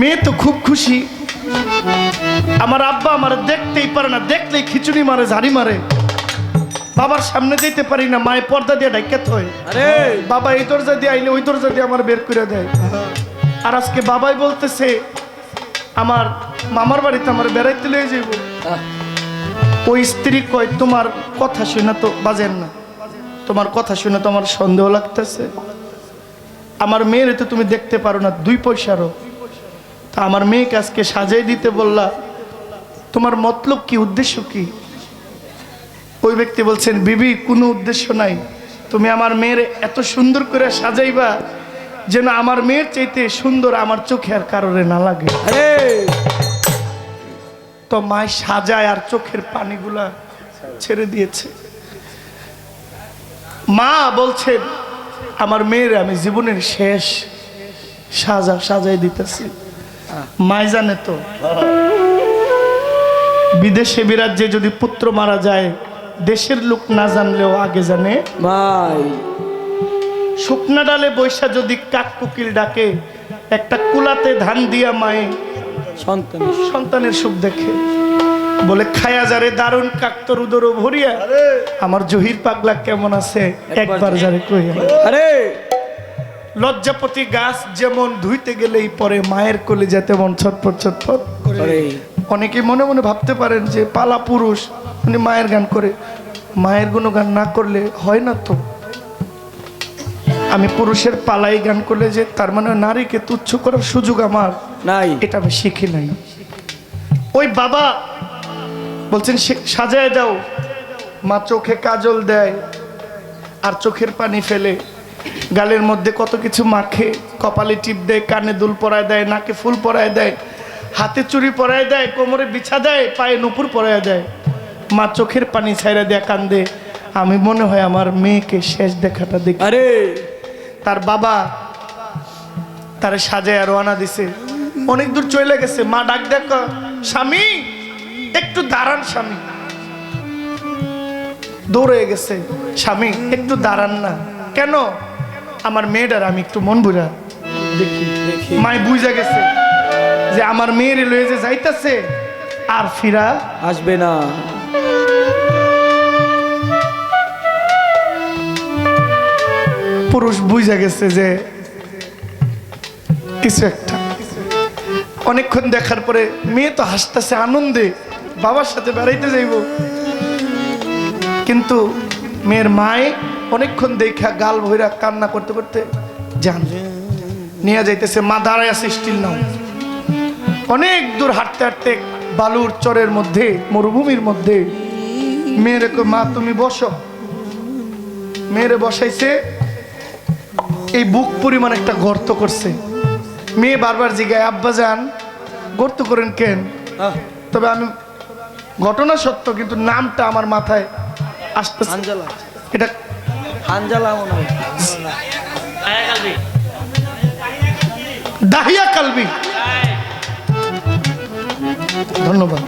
মেয়ে তো খুব খুশি। আমার আব্বা আমার দেখতেই পারে না দেখলেই খিচুড়ি মারে ঝাড়ি মারে। বাবার সামনে যেতে পারি না মায়ের পর্দা দিয়ে ডাইকে থয়। আরে! বাবা এই দরজা দিয়ে আইলে ওই দরজা দিয়ে আমার বের করে দেয়। আর আজকে বাবাই বলতেছে আমার মামার বাড়িতে আমার বেড়াইতে লয়ে যাইব। ওই স্ত্রী কয় তোমার কথা শুনে তো বাজেন না। তোমার কথা শুনে তো আমার সন্দেহ লাগতেছে। আমার মেয়ের তো তুমি দেখতে পারো না দুই পয়সারও। তা আমার মেয়েকে আজকে সাজাই দিতে বললা তোমার মতলব কি উদ্দেশ্য কি? ওই ব্যক্তি বলছেন বিবি কোনো উদ্দেশ্য নাই। তুমি আমার মেয়ের এত সুন্দর করে সাজাইবা যেন আমার মেয়ের চাইতে সুন্দর আমার চোখে আর কারোরে না লাগে। তো মায় সাজায় আর চোখের পানিগুলা ছেড়ে দিয়েছে। মা বলছেন আমার মেয়ের আমি জীবনের শেষ সাজা সাজাই দিতেছি। মাই জানে তো। বিদেশে বিরাজ্যে যদি পুত্র মারা যায় দেশের লোক না জানলেও আগে জানে। ভাই শুকনা ডালে বৈশা যদি কাক কুকিল ডাকে একটা কুলাতে ধান দিয়া মায়ে সন্তান। সন্তানের সুখ দেখে। বলে খায়া যারে দারুণ কাক্তর উদর ভরিয়া। আমার জহির পাগলা কেমন আছে? একবার যারে কইয়া আরে। লজ্জাপতি গাছ যেমন ধুইতে গেলেই পরে মায়ের কোলে যেতে মন ছটফট আরে। অনেকে মনে মনে ভাবতে পারেন যে পালা পুরুষ উনি মায়ের গান করে। মায়ের কোনো গান না করলে হয় না তো। আমি পুরুষের পালাই গান করলে যে তার মানে নারীকে তুচ্ছ করার সুযোগ আমার। নাই। এটা আমি শিখি নাই। ওই বাবা বলছেন "সে- সাজায় দাও। মা চোখে কাজল দেয় আর চোখের পানি ফেলে। গালের মধ্যে কত কিছু মাখে কপালে টিপ দেয় কানে দুল পরায় দেয় নাকে ফুল পরায় দেয় হাতে চুড়ি পরায় দেয় কোমরে বিছা দেয় পায়ে নুপুর পরায় দেয়। মা চোখের পানি ছাইরা দেয়া কান্দে আমি মনে হয় আমার মেয়েকে শেষ দেখাটা দেখি। আরে! তার বাবা তার সাজায় রওনা দিছে। অনেক দূর চলে গেছে। মা ডাক দেখ স্বামী একটু দাঁড়ান স্বামী। দৌড়ে গেছে। স্বামী একটু দাঁড়ান না। কেন? আমার মেয়েটার আমি একটু মন বুঝা দেখি। দেখি মাই বুঝা গেছে যে আমার মেয়ের লয়ে যে যাইতাছে আর ফিরা আসবে না। পুরুষ বুঝা গেছে যে কিছু একটা। অনেকক্ষণ দেখার পরে মেয়ে তো হাসতেছে আনন্দে বাবার সাথে বেড়াইতে যাইব। কিন্তু মেয়ের মায়ে অনেকক্ষণ দেখা গাল ভৈরা কান্না করতে করতে যান। নিয়ে যাইতেছে মা দাঁড়ায় আছে স্টিল নাও। অনেক দূর হাঁটতে হাঁটতে বালুর চরের মধ্যে মরুভূমির মধ্যে মেয়ের মা তুমি বসো। মেয়েরে বসাইছে এই বুক পরিমাণ একটা গর্ত করছে। মেয়ে বারবার জিগায় আব্বা যান গর্ত করেন কেন? তবে আমি ঘটনা সত্য কিন্তু নামটা আমার মাথায় আসতেছে। এটা হয়। দাহিয়া কালবি। ধন্যবাদ।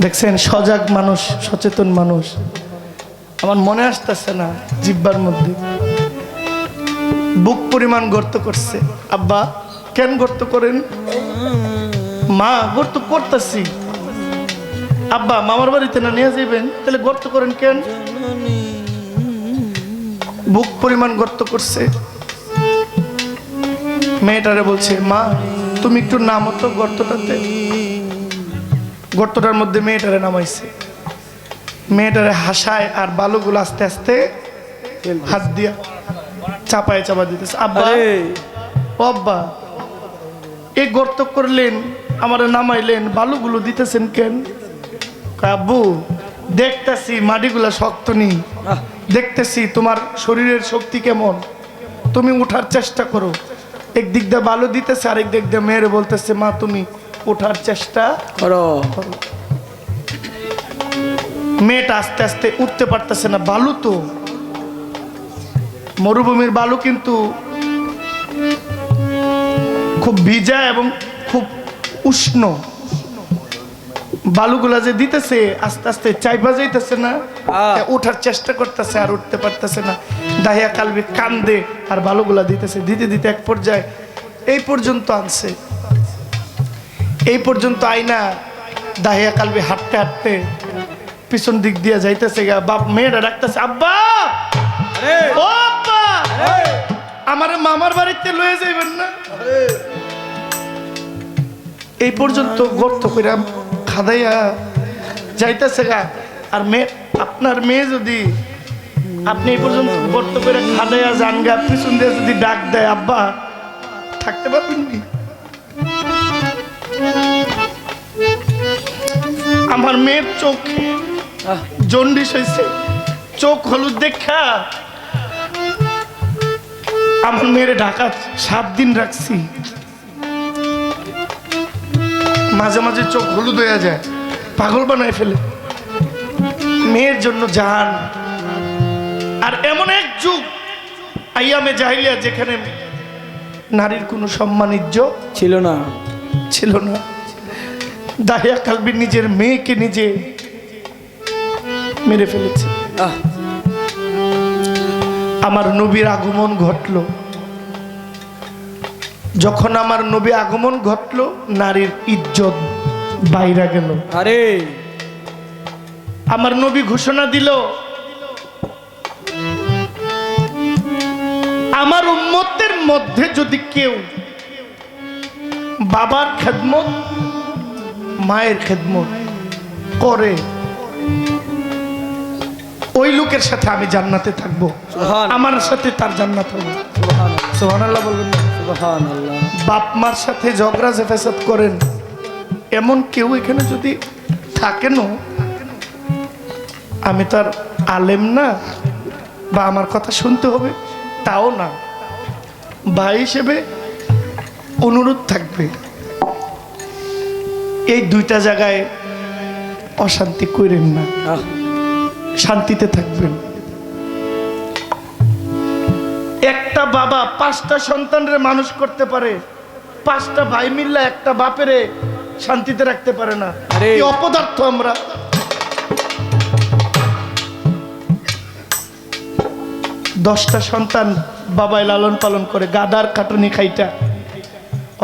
দেখছেন, সজাগ মানুষ, সচেতন মানুষ। আমার মনে আসতেছে না জিব্বার মধ্যে। বুক পরিমাণ গর্ত করছে। আব্বা, কেন গর্ত করেন? মা, গর্ত করতেছি। আব্বা, মামার বাড়িতে না নিয়ে যাবেন তাহলে গর্ত করেন কেন? বুক পরিমাণ গর্ত করছে। মেয়েটারে বলছে মা তুমি একটু নামো তো গর্তটাতে। গর্তটার মধ্যে মেয়েটারে নামাইছে। মেয়েটারে হাসায় আর বালুগুলো আস্তে আস্তে হাত দিয়া চাপায় চাপা দিতেছে। আব্বা আব্বা এই গর্ত করলেন আমার নামাইলেন বালুগুলো দিতেছেন কেন? আব্বু দেখতেছি মাটিগুলা শক্ত নেই। দেখতেছি তোমার শরীরের শক্তি কেমন। তুমি উঠার চেষ্টা করো। একদিক দিয়ে বালু দিতেছে আরেক দিক দিয়ে মেয়ের বলতেছে মা তুমি ওঠার চেষ্টা করো। করো। মেয়েটা আস্তে আস্তে উঠতে পারতেছে না বালু তো। মরুভূমির বালু কিন্তু খুব ভিজা এবং খুব উষ্ণ। বালুগুলা যে দিতেছে আস্তে আস্তে চাইবা যাইতেছে না। উঠার চেষ্টা করতেছে আর উঠতে পারতেছে না। দাহিয়া কালবি কান্দে আর বালুগুলা দিতেছে। দিতে দিতে এক পর্যায়ে এই পর্যন্ত আনছে। এই পর্যন্ত আইনা দাহিয়া কালবি হাঁটতে হাঁটতে পিছন দিক দিয়ে যাইতেছে গা। বাপ মেয়েটা ডাকতেছে আব্বা! ও আব্বা! আমার মামার বাড়িতে লয়ে যাইবেন না। এই পর্যন্ত গর্ত করে খাদাইয়া যাইতেছে গা। আর মেয়ে আপনার মেয়ে যদি আপনি এই পর্যন্ত গর্ত করে খাদাইয়া যান গা পিছন দিয়ে যদি ডাক দেয় আব্বা থাকতে পারবেন কি? আমার মেয়ের চোখ জন্ডিস হয়েছে চোখ হলুদ দেখা। আমার মেয়ের ঢাকা সাত দিন রাখছি। মাঝে মাঝে চোখ হলুদ হয়ে যায় পাগল বানায় ফেলে। মেয়ের জন্য জান আর এমন এক যুগ আইয়ামে জাহিলিয়া যেখানে নারীর কোনো সম্মান ইজ্জত ছিল না। ছিল না। দাহিয়া কালবি নিজের মেয়েকে নিজে মেরে ফেলেছে। আমার নবীর আগমন ঘটলো। যখন আমার নবী আগমন ঘটলো নারীর ইজ্জত বাইরা গেল। আরে। আমার নবী ঘোষণা দিল আমার উম্মতের মধ্যে যদি কেউ বাবার খেদমত মায়ের খেদমত করে ওই লোকের সাথে আমি জান্নাতে থাকব। আমার সাথে তার জান্নাত হবে। সুবহান। সোহানাল্লাহ বলবেন আল্লাহ বাপ মার সাথে ঝগড়া ফেসাদ করেন এমন কেউ এখানে যদি থাকেনও আমি তার আলেম না বা আমার কথা শুনতে হবে তাও না। ভাই হিসেবে অনুরোধ থাকবে এই দুইটা জায়গায় অশান্তি করেন না শান্তিতে থাকবেন। একটা বাবা পাঁচটা সন্তানের মানুষ করতে পারে পাঁচটা ভাই মিল্লা একটা বাপেরে শান্তিতে রাখতে পারে না। কি অপদার্থ আমরা? দশটা সন্তান বাবাই লালন পালন করে গাদার কাটুনি খাইটা।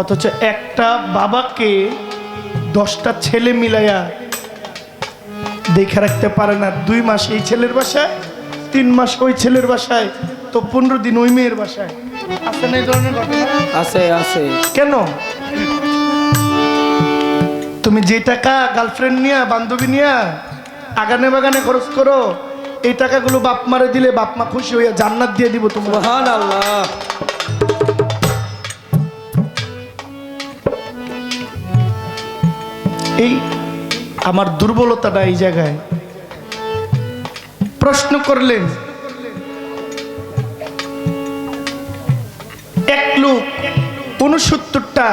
অথচ একটা বাবাকে দশটা ছেলে মিলাইয়া দেখে রাখতে পারে না। দুই মাস এই ছেলের বাসায় তিন মাস ওই ছেলের বাসায়। তো পনেরো দিন ওই মেয়ের বাসায়। আছে না এই ধরনের ঘটনা? আছে আছে। কেন? তুমি যে টাকা গার্লফ্রেন্ড নিয়া বান্ধবী নিয়া আগানে বাগানে খরচ করো এই টাকাগুলো বাপ মারে দিলে বাপ মা খুশি হইয়া জান্নাত দিয়ে দিব তোমার আল্লাহ এই আমার দুর্বলতাটা এই জায়গায়। প্রশ্ন করলেন উনসত্তরটা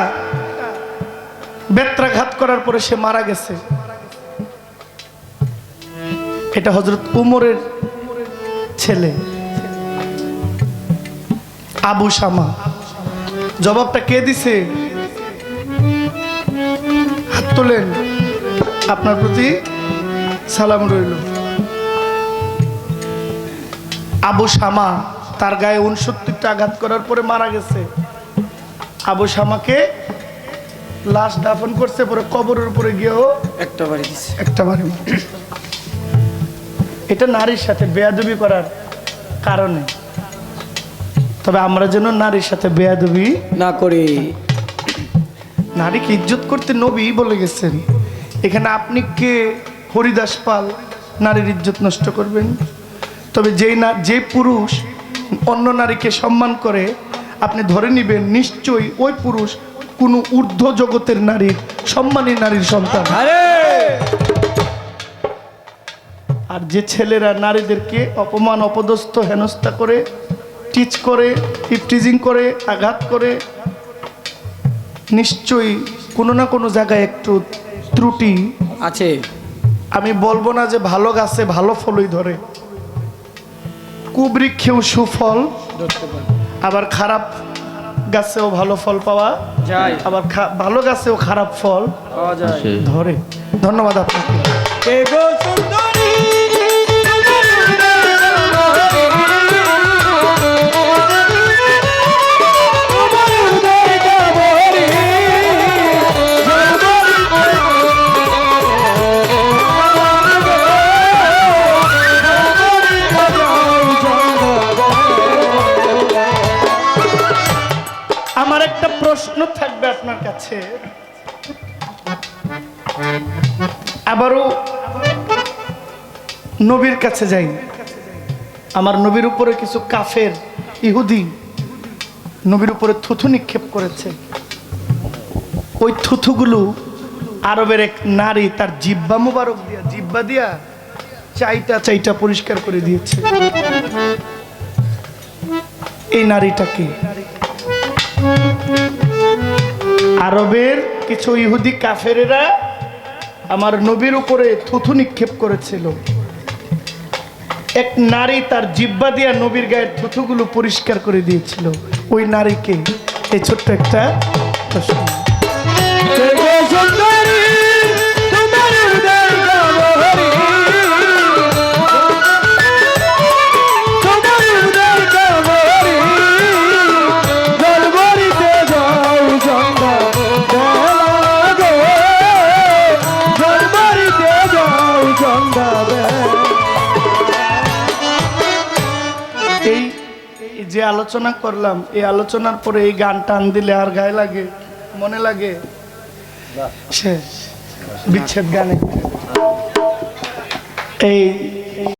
বেত্রাঘাত করার পরে সে মারা গেছে। এটা হজরত উমরের ছেলে। আবু শামা জবাবটা কে দিছে? হাত তোলেন। আপনার প্রতি সালাম রইল। আবু শামা তার গায়ে উনসত্তরটা আঘাত করার পরে মারা গেছে। আবু শামাকে লাশ দাফন করছে পরে কবরের উপরে গিয়েও একটা বাড়ি দিছে। একটা বাড়ি এটা নারীর সাথে বেয়াদবি করার কারণে। তবে আমরা যেন নারীর সাথে বেয়াদবি না করে। নারীকে ইজ্জত করতে নবী বলে গেছেন এখানে আপনি কে? হরিদাস পাল নারীর ইজ্জত নষ্ট করবেন। তবে যেই না যে পুরুষ অন্য নারীকে সম্মান করে আপনি ধরে নেবেন নিশ্চয়ই ওই পুরুষ কোনো ঊর্ধ্ব জগতের নারীর সম্মানী নারীর সন্তান। আরে! যে ছেলেরা নারীদেরকে অপমান অপদস্থ হেনস্থা করে টিচ করে টিজিং করে আঘাত করে নিশ্চয়ই কোনো না কোনো জায়গায় একটু ত্রুটি। আছে। আমি বলব না যে ভালো গাছে ভালো ফলই ধরে। কুবৃক্ষেও সুফল। ধরতে পারে। আবার খারাপ গাছেও ভালো ফল পাওয়া যায়। আবার ভালো গাছেও খারাপ ফল পাওয়া যায়। ধরে। ধন্যবাদ আপনাকে। প্রশ্ন থাকবে আপনার কাছে। আবারও নবীর কাছে যাই। আমার নবীর উপরে কিছু কাফের, ইহুদি নবীর উপরে থুথু নিক্ষেপ করেছে। ওই থুথুগুলো আরবের এক নারী তার জিব্বা মুবারক দিয়া, জিব্বা দিয়া চাইটা চাইটা পরিষ্কার করে দিয়েছে। এই নারীটাকে আরবের কিছু ইহুদি কাফেরেরা আমার নবীর উপরে থুথু নিক্ষেপ করেছিল। এক নারী তার জিব্বা দিয়া নবীর গায়ের থুথুগুলো পরিষ্কার করে দিয়েছিল। ওই নারীকে এই ছোট্ট একটা প্রশ্ন। আলোচনা করলাম এই আলোচনার পরে এই গান টান দিলে আর গায়ে লাগে মনে লাগে? শেষ। বিচ্ছেদ গানে। এই